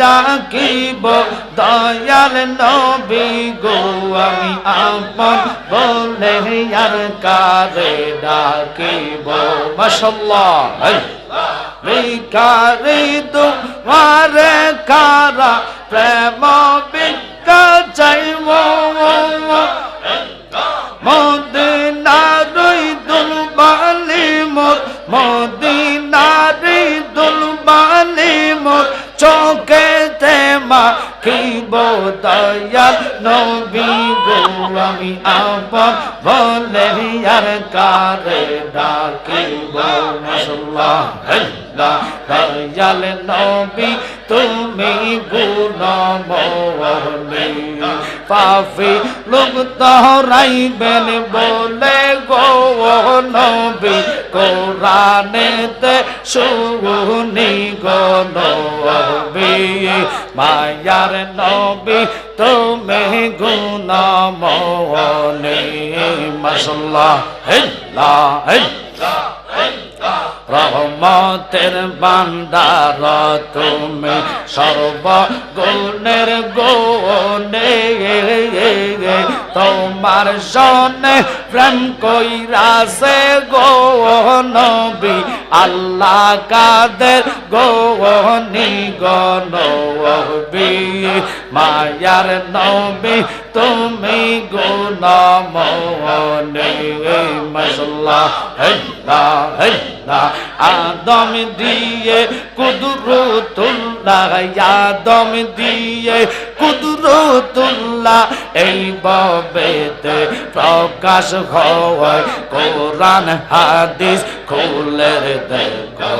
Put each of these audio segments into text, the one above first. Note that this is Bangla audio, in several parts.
ডাকিব, দয়াল নবী গো, আমি আপন বলে আর কারে ডাকিব? মাশাল্লাহ ভিকারি তোমার কারা প্রেম বিদ্যা চোখেতে মা খিব দয়াল নবী গো, আমি আপন বলে আর কারে ডাকিব মাশাল্লাহ আল্লাহ দয়াল নবী, তুমি গুণমনি পাফি লোক তহরাইবেন বলে গো নবী, কোরআনেতে শুনি গনবি নবী মায়ার নবী তুমি গুণমনি মাশাল্লাহ হেল্লা হেল্লা। রহমতের বান্দার তুমি সর্বগুণের গনে তোমার সনে প্রেম কইরাছে গো নবী, আল্লাহ কাদের গনি গনবী মায়ার নবী তুমি গুণমনে মশলা হেল্লা হেল্লা। আদম দিয়ে কুদরতুল্লাহ, আদম দিয়ে কুদরতুল্লাহ। এই ববেতে প্রকাশ হয় কোরআন, হাদিস খুলে দেখো।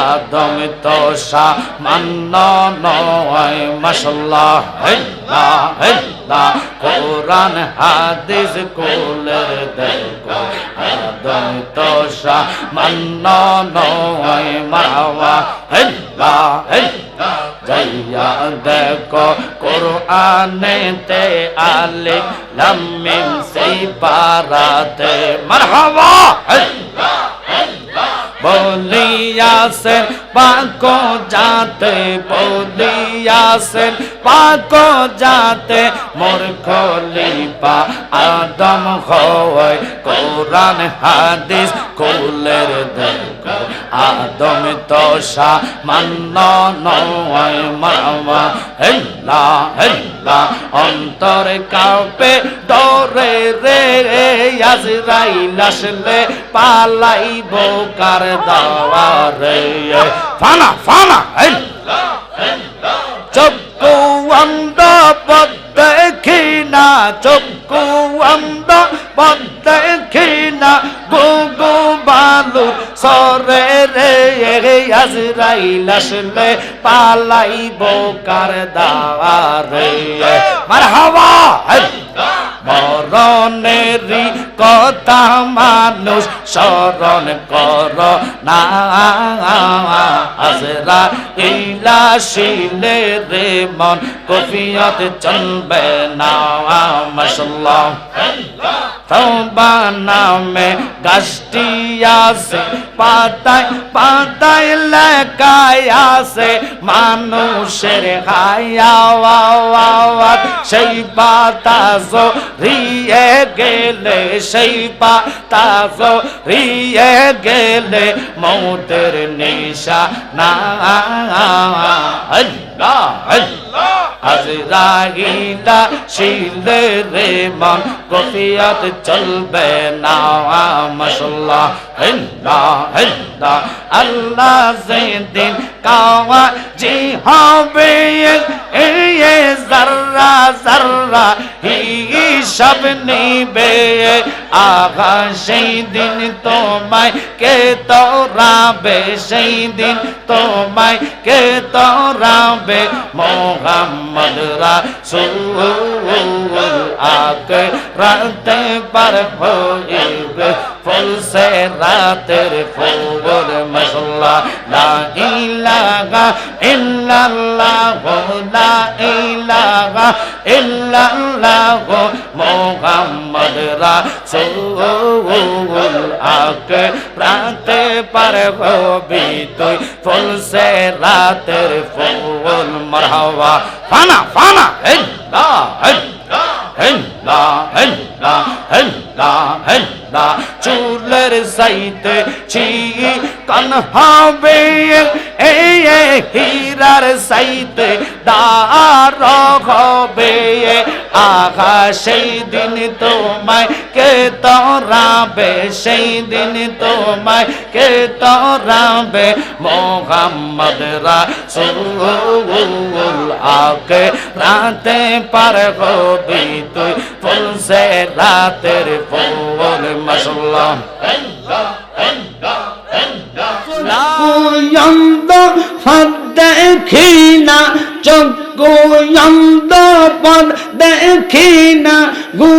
আদম তো সামান্য নয় মশলা হেল্লা হেল্লা। কোরআন, হাদিস খুলে দেখো। আদম তো সামান্য নয়, মাওয়া হেল্লা হেল্লা। যাইয়া দেখো কোরআনেতে আলিফ, লাম, মিম, সেই পারাতে মারহাবা হেল্লা। বলিয়াছেন পাক যাতে বলিয়াছেন পাক যাতে মোর খলিপা আদম হয় কোরআন হাদিস কুলের দেখো, আদম তো সামান্য নয় মামা, হেল্লা হেল্লা, অন্তর কাপে ডরে রে আজরাইল আসলে পালাইব কার দাওয়ারে। ফানা ফানা হেল্লা চক্ষু অন্ধ পদ দেখি না চক্ষু অন্ধ পদ না গো গো বালু, সরে রে আজরাইল আসলে পালাইব কার দাওয়ারে মারহাবা মরণেরই কথা মানুষ স্মরণ কর না। আজরা ইলা শিলে রে মন কফিয়ত চলবে না। মশলা তবা নামে গাছটি আছে, পাতায় পাতায় লেখায় আছে, মানুষের হায়াওয়াত সেই পাতা রিয়ে গেলে, সেই পাতা রিয়ে গেলে মৌতের নিশা না। আল্লাহ আল্লাহ। রে মন কফিয়াত চলবে না মশলা হিন্দা হিন্দা আল্লাহ যেদিন কাওয়া জি হবে, এ জাররা জাররা হিসাব নিবে আগা সেই দিন তোমায় কে তোরাবে সেই দিন তোমায় কে তোরাবে, মোহাম্মদ রাসূল আকে রাতে পার হইবে ফুলসে রাতের ফুঙ্গুর মশলা লা ইলাহা ইল্লাল্লাহ, লা ইলাহা ইল্লাল্লাহ মোহাম্মদ রাসূল আকে প্রাতে পারব বিতুই ফুলসে রাতের ফুল, মরহাবা। ফানা ফানা, ইল্লাহ ইল্লাহ। হেল্লা হেল্লা হেল্লা হেল্লা, চুলের সাইতে চি কান হবে। এ হীরার সাইতে দার হবে। সেই দিন তোমায় কে তরাবে, সেই দিন তোমায় কে তরাবে। মোহাম্মদ রাসূল আকে রাতে পার হবি তুই ফুলসে রাতের পবন মশলা দেখি না চক্ষু পদ দেখি না গু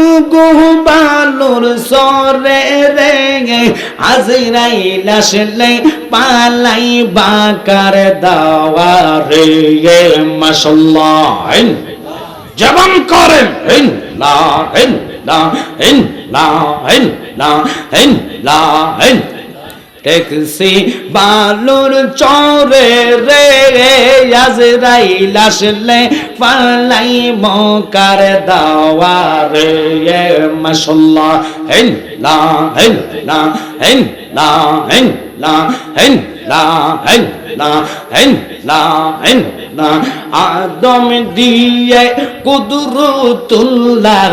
বালুর সরে রে আজরাই আসলে পালাই বাকার দাওয়া রে মাসাল্লাহ জবান করেন লা লা লা লা লা লা ট্যাক্সি বালুর চরে রে আজরাইল আসলে, পালাই মকার দাওয়ারে মাশাল্লাহ হিন লা হিন লা হিন লা হিন লা হিন লা হিন লা হিন লা হিন লা আদম দিয়ে কুদরতুল্লাহ,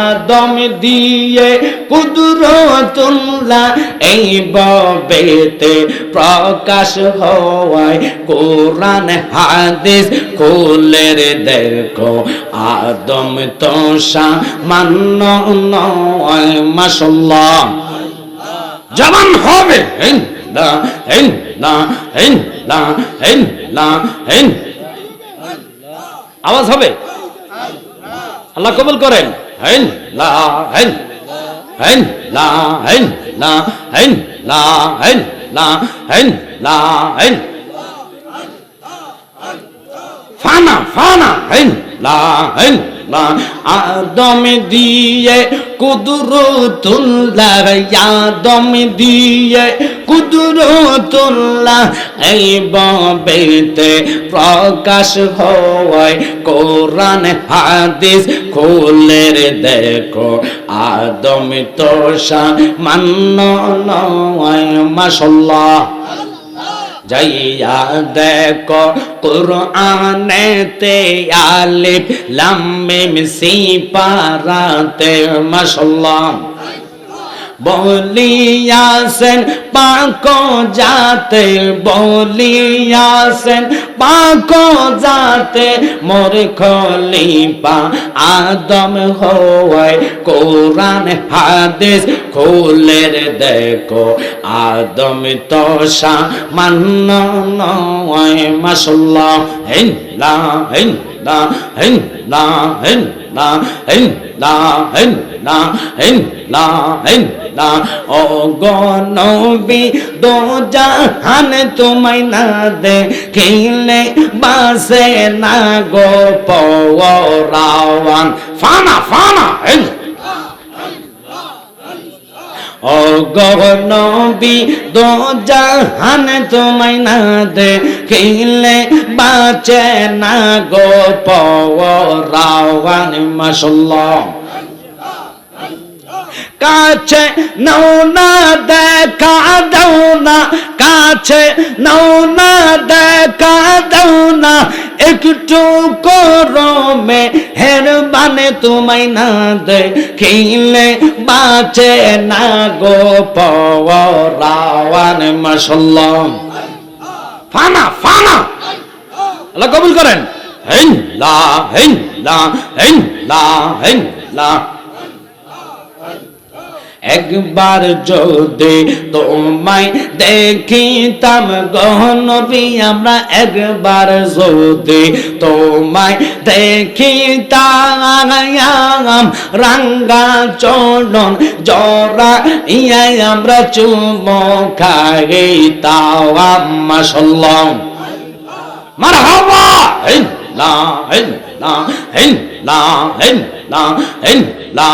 আদম দিয়ে কুদরতুল্লাহ এই ববেতে প্রকাশ হওয়ায় কোরআন, হাদিস খুলের দেখো, আদম তো সামান্য নয় মাশাল্লাহ জবান হবে। হিন লা হিন লা হিন লা হিন লা হিন আওয়াজ হবে? আল্লাহ কবুল করেন। হিন, লা, হিন হিন, লা হিন লা হিন লা হিন লা হিন লা, হিন। ফানা ফানা, হিন, লা হিন, লা। আদম দিয়ে কুদরতুল্লাহ আদম দিয়ে কুদরতুল্লাহ প্রকাশ হয়। কোরআন, হাদিস খুলের দেখো, আদম তো মান্য নয় মাশাল্লাহ যাইয়া দেখো, কুরআনেতে আলিফ, লাম, মিম সিপারাতে মাশাল্লাহ বলিয়াছেন, পাক যাতে বলিয়াছেন, পাক যাতে মোর খলিপা আদম হয় কোরআন হাদিস খুলের দেখো, আদম তো সামান্য নয়, মাশাল্লাহ হিন লা হিন লা লা হিন লা হিন লা হিন লা হিন লা ও গনবি দো জাহান তোমায় না দেখিলে বাসে না গো পরাওয়ান ফানা ফানা হিন ও গনবি দো জাহান তোমায় না দেখিলে বাঁচে না গো পাওয়া রাওয়ান মাশাল্লাহ কাছে নাও না দেখা দাও না, কাছে নাও না দেখা দাও না। একটু করমে হের বানে তোমায় না দেখিলে বাঁচে না গো পরাওয়ান মাশাল্লাহ ফানা ফানা। আল্লাহ কবুল করেন। হিন লা হিন লা লা লা একবার যদি তোমায় দেখিতাম গহনবী আমরা একবার যদি তোমায় দেখিতাম, রাঙ্গা চলন জরা ইয়াই আমরা চুম খাইতাম মাসাল্লাহ মারহাবা হিন লা লা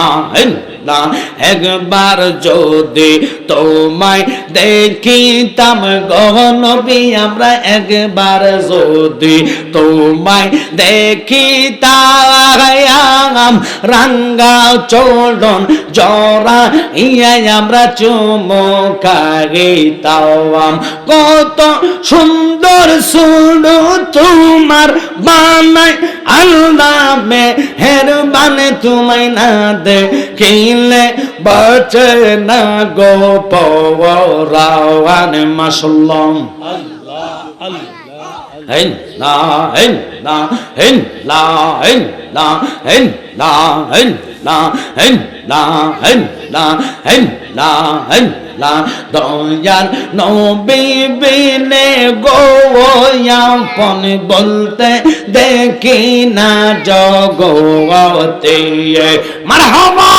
না একবার যদি তোমায় দেখিতাম গহনবী আমরা একবার যদি তোমায় দেখিতাম রাঙ্গা চোড়ন জরা ইয়া আমরা চুমকারিতাম কত সুন্দর সুন্দর তোমার বানাই আল্লাহ মে হেরবানে তোমায় না দিলে বাঁচে না গো পওয়ান মাসল্লাম আল্লাহ আল্লাহ। হেন না হেন না হেন না হেন না হেন না হেন না হেন না হেন না হেন না হেন না দয়াল নবী বিনে গোয়াপন বলতে দেখি না জগতে মারহাবা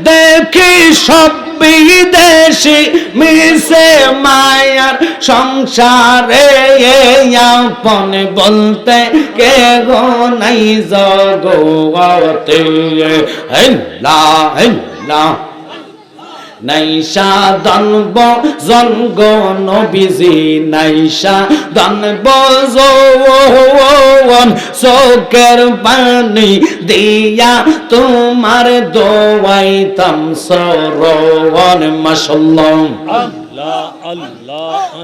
দেখি সব বিদেশি মিশে মায়ার সংসারে আপন বলতে কে গো নাই জগতে। হেল্লা না নাইশা দনব জনগ নবীজি নাইশা দনব জোন চোখের পানি দিয়া তোমার দোয়াইতাম সরোয়ান মাসাল্লাহ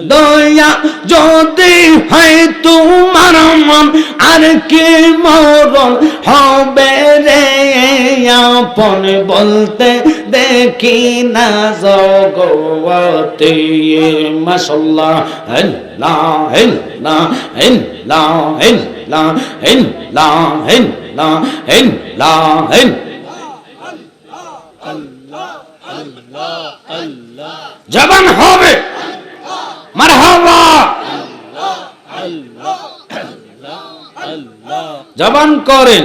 দয়া যদি হয় তোমার মন, আর কি মরণ হবে রে? আপন বলতে দেখি না জগতে মাসাল্লাহ হেন না হেন না হেন না হেন না হেন না হেন না হেন না হেন জবান হবে। মারহাবা। জবান করেন।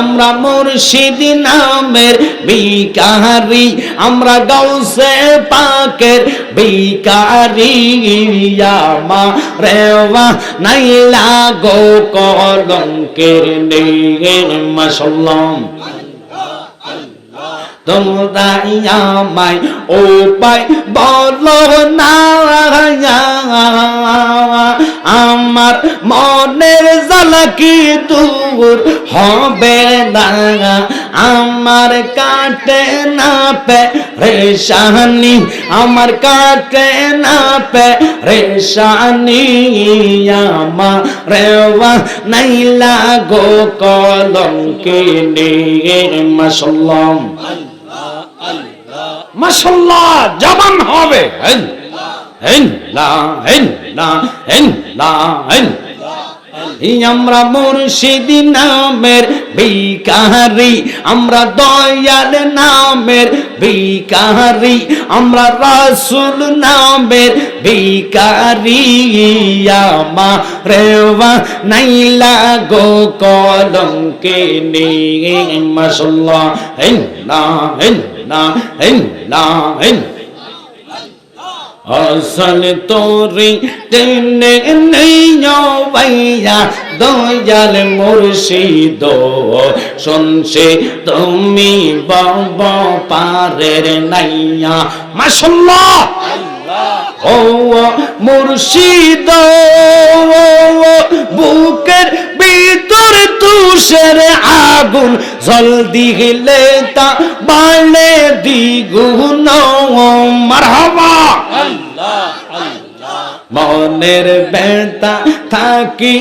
আমরা মুর্শিদ নামের বিকারি আমরা গাউসে পাকের বিকারি আমা রেওয়া নাইলা গো কলঙ্কের নেই মাসাল্লাহ তোমরা আমায় উপায় বলো না। আমার মনের জ্বালা কি দূর হবে না? আমার কাটে না পে রেশানি আমার কাটে না পে রেশানি আমার রেওয়া নাইলা গো কলঙ্কে নিয়ে মাসাল্লাহ মাশাল্লাহ জবান হবে। হেন আমরা মুর্শিদি নামের বিকারি আমরা দয়াল নামের বিকারি আমরা রাসুল নামের বিকারি আমা রেওয়া নাই লাগো কলঙ্কে নেই না হেন না হেন না হেন তোরি টেনে নেইও ভাইয়া, দয়াল মুর্শিদ। শুনছে তুমি বব পারের নাইয়া। মাশাল্লাহ ও মুর্শিদ, বুকের ভিতর তুষের আগুন জলদি হিলে তা বাড়লে দ্বিগুণ মারহাবা। মনের বেতা থাকি